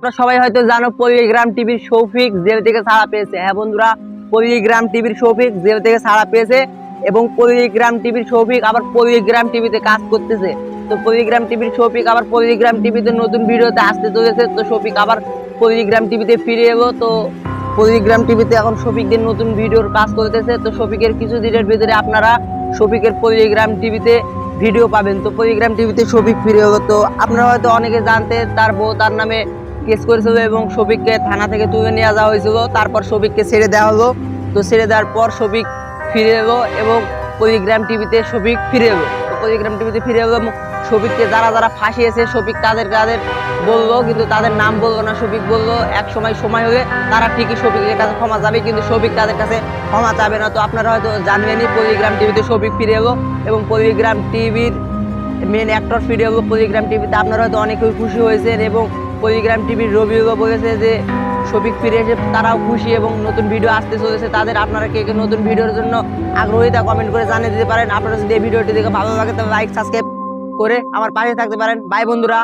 তোমরা সবাই হয়তো জানো পল্লীগ্রাম টিভির শৌফিক জেল থেকে ছাড়া পেয়েছে। হ্যাঁ বন্ধুরা পল্লীগ্রাম টিভির শৌফিক জেল থেকে ছাড়া পেয়েছে এবং পল্লীগ্রাম টিভির শৌফিক আবার পল্লীগ্রাম টিভিতে কাজ করতেছে। তো পল্লীগ্রাম টিভির শৌফিক আবার পল্লীগ্রাম টিভিতে নতুন ভিডিওতে আসতে চলেছে, তো শৌফিক আবার পল্লীগ্রাম টিভিতে ফিরে এলো। তো পল্লীগ্রাম টিভিতে এখন শফিকদের নতুন ভিডিওর কাজ করতেছে। তো শফিকের কিছু দিনের ভিতরে আপনারা শফিকের পল্লীগ্রাম টিভিতে ভিডিও পাবেন। তো পল্লীগ্রাম টিভিতে শফিক ফিরে হলো তো আপনারা হয়তো অনেকে জানতে, তার বউ তার নামে কেস করেছিল এবং শফিককে থানা থেকে তুলে নিয়ে যাওয়া হয়েছিল। তারপর শফিককে ছেড়ে দেওয়া হলো। তো ছেড়ে দেওয়ার পর শফিক ফিরে এলো এবং পল্লীগ্রাম টিভিতে শফিক ফিরে এলো। তো পল্লীগ্রাম টিভিতে ফিরে এলো, শফিককে যারা যারা ফাঁসিয়েছে, শফিক তাদের তাদের বলল, কিন্তু তাদের নাম বলল না, শফিক বলল, এক সময় সময় হলে তারা ঠিকই শফিকের কাছে ক্ষমা যাবে কিন্তু শফিক তাদের কাছে ক্ষমা চাবে না। তো আপনারা হয়তো জানবেনই পল্লীগ্রাম টিভিতে শফিক ফিরে এলো এবং পল্লীগ্রাম টিভির মেন অ্যাক্টর ফিরে এলো পল্লীগ্রাম টিভিতে আপনারা হয়তো অনেকেই খুশি হয়েছেন এবং পল্লীগ্রাম টিভির রবিও বলেছে যে শফিক ফিরে এসে তারাও খুশি এবং নতুন ভিডিও আসতে চলেছে। তাদের আপনারা কে কে নতুন ভিডিওর জন্য আগ্রহী তা কমেন্ট করে জানিয়ে দিতে পারেন। আপনারা যদি এই ভিডিওটি দেখে ভালো লাগে, তাহলে লাইক সাবস্ক্রাইব করে আমার পাশে থাকতে পারেন। বাই বন্ধুরা।